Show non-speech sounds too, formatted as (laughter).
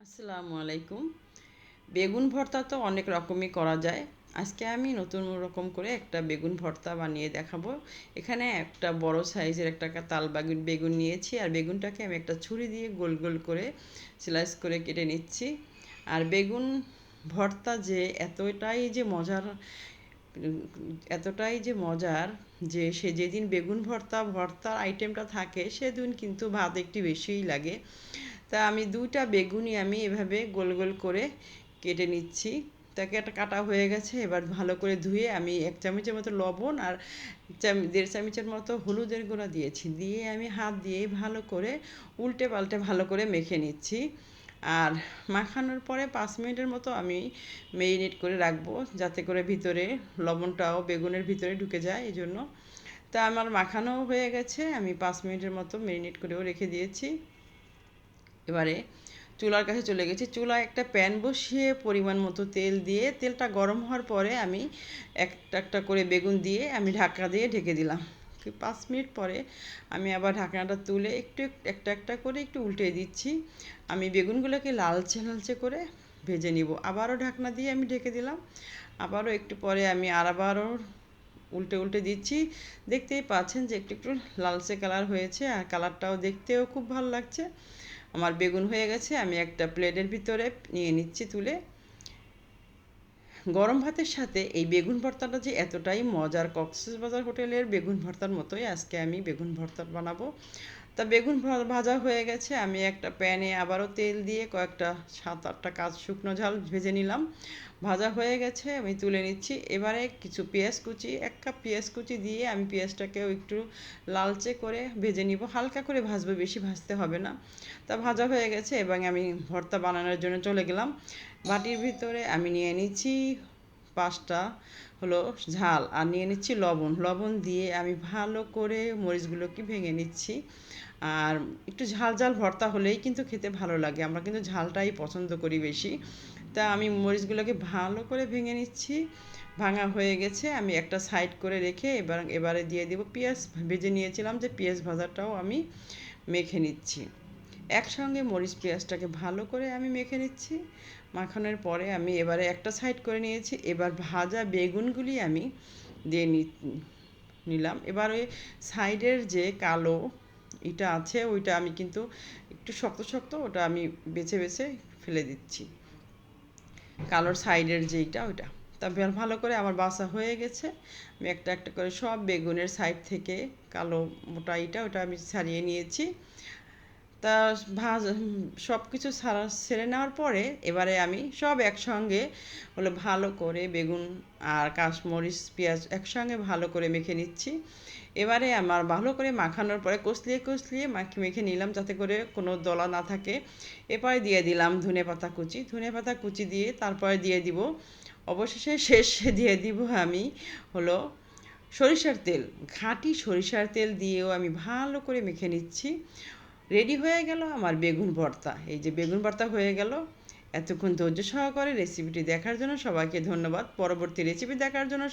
আসসালামু আলাইকুম। বেগুন ভর্তা তো অনেক রকমই করা যায়। আজকে আমি নতুন রকম করে একটা বেগুন ভর্তা বানিয়ে দেখাবো। এখানে একটা বড় সাইজের একটা তাল বেগুন বেগুন নিয়েছি। আর বেগুনটাকে আমি একটা ছুরি দিয়ে গোল গোল করে স্লাইস করে কেটে নিচ্ছি। আর বেগুন ভর্তা যে এতটাই যে মজার এতটাই যে মজার যে সে যেদিন বেগুন ভর্তা, ভর্তার আইটেমটা থাকে, সেদিন কিন্তু ভাত একটু বেশিই লাগে। তা আমি দুইটা বেগুনই আমি এভাবে গোল গোল করে কেটে নিচ্ছি। তাকে একটা কাটা হয়ে গেছে, এবার ভালো করে ধুয়ে আমি এক চামচের মতো লবণ আর দেড় চামচের মতো হলুদের গুঁড়া দিয়েছি। দিয়ে আমি হাত দিয়ে ভালো করে উল্টে পাল্টে ভালো করে মেখে নিচ্ছি। আর মাখানোর পরে পাঁচ মিনিটের মতো আমি মেরিনেট করে রাখব, যাতে করে ভিতরে লবণটাও বেগুনের ভিতরে ঢুকে যায় এই জন্য তা আমার মাখানো হয়ে গেছে, আমি পাঁচ মিনিটের মতো মেরিনেট করেও রেখে দিয়েছি। এবারে চুলার কাছে চলে গেছি। চুলায় একটা প্যান বসিয়ে পরিমাণ মতো তেল দিয়ে, তেলটা গরম হওয়ার পরে আমি একটা একটা করে বেগুন দিয়ে আমি ঢাকা দিয়ে ঢেকে দিলাম। পাঁচ মিনিট পরে আমি আবার ঢাকনাটা তুলে একটু একটা একটা করে একটু উল্টে দিচ্ছি। আমি বেগুনগুলোকে লালচে লালচে করে ভেজে নিব। আবারও ঢাকনা দিয়ে আমি ঢেকে দিলাম। আবারও একটু পরে আমি আর আবারও উল্টে উল্টে দিচ্ছি। দেখতেই পাচ্ছেন যে একটু একটু লালচে কালার হয়েছে আর কালারটাও দেখতেও খুব ভালো লাগছে। আমার বেগুন হয়ে গেছে, আমি একটা প্লেটের ভিতরে নিয়ে নিচ্ছি তুলে। গরম ভাতের সাথে এই বেগুন ভর্তাটা যে এতটাই মজার কক্সবাজার হোটেলের বেগুন ভর্তার মতোই আজকে আমি বেগুন ভর্তা বানাবো। তা বেগুন ভাজা হয়ে গেছে, আমি একটা প্যানে আবারও তেল দিয়ে কয়েকটা সাত আটটা কাজ শুকনো ঝাল ভেজে নিলাম। ভাজা হয়ে গেছে, আমি তুলে নিচ্ছি। এবারে কিছু পেঁয়াজ কুচি, এক কাপ পেঁয়াজ কুচি দিয়ে আমি পেঁয়াজটাকেও একটু লালচে করে ভেজে নিব। হালকা করে ভাজবো, বেশি ভাজতে হবে না। তা ভাজা হয়ে গেছে, এবং আমি ভর্তা বানানোর জন্য চলে গেলাম। বাটির ভিতরে আমি নিয়ে নিচ্ছি পাঁচটা হলো ঝাল আর নিয়ে নিচ্ছি লবণ। লবণ দিয়ে আমি ভালো করে মরিচগুলোকে ভেঙে নিচ্ছি। আর একটু ঝাল ঝাল ভর্তা হলেই কিন্তু খেতে ভালো লাগে। আমরা কিন্তু ঝালটাই পছন্দ করি বেশি। তা আমি মরিচগুলোকে ভালো করে ভেঙে নিচ্ছি। ভাঙা হয়ে গেছে। আমি একটা সাইড করে রেখে এবার এবারে দিয়ে দেবো পেঁয়াজ। ভেজে নিয়েছিলাম যে পেঁয়াজ ভাজাটাও আমি মেখে নিচ্ছি। একসঙ্গে মরিচ পেঁয়াজটাকে ভালো করে আমি মেখে নিচ্ছি। মাখানোর পরে আমি এবারে একটা সাইড করে নিয়েছি। এবার ভাজা বেগুনগুলি আমি দিয়ে নিলাম। এবার ওই সাইডের যে কালো এটা আছে, ওইটা আমি কিন্তু একটু শক্ত শক্ত ওটা আমি বেছে বেছে ফেলে দিচ্ছি। কালোর সাইডের যেইটা ওইটা। তা ভালো করে আমার বাসা হয়ে গেছে। আমি একটা একটা করে সব বেগুনের সাইড থেকে কালো মোটা ইটা, ওটা আমি ছাড়িয়ে নিয়েছি। তা ভাজ সব কিছু সারা, সেরে নেওয়ার পরে এবারে আমি সব একসঙ্গে হলো ভালো করে বেগুন আর কাশমরিচ পেঁয়াজ একসঙ্গে ভালো করে মেখে নিচ্ছি। এবারে আমার ভালো করে মাখানোর পরে কষলিয়ে কষলিয়ে মাখি, মেখে নিলাম যাতে করে কোনো দলা না থাকে। এরপরে দিয়ে দিলাম ধনে পাতা কুচি। ধনে পাতা কুচি দিয়ে তারপরে দিয়ে দিব, অবশেষে শেষে (laughs) দিয়ে দিব আমি হলো সরিষার তেল। খাঁটি সরিষার তেল দিয়েও আমি ভালো করে মেখে নিচ্ছি। রেডি হয়ে গেল আমার বেগুন ভর্তা। এই যে বেগুন ভর্তা হয়ে গেল। এতক্ষণ ধৈর্য সহকারে রেসিপিটি দেখার জন্য সবাইকে ধন্যবাদ। পরবর্তী রেসিপি দেখার জন্য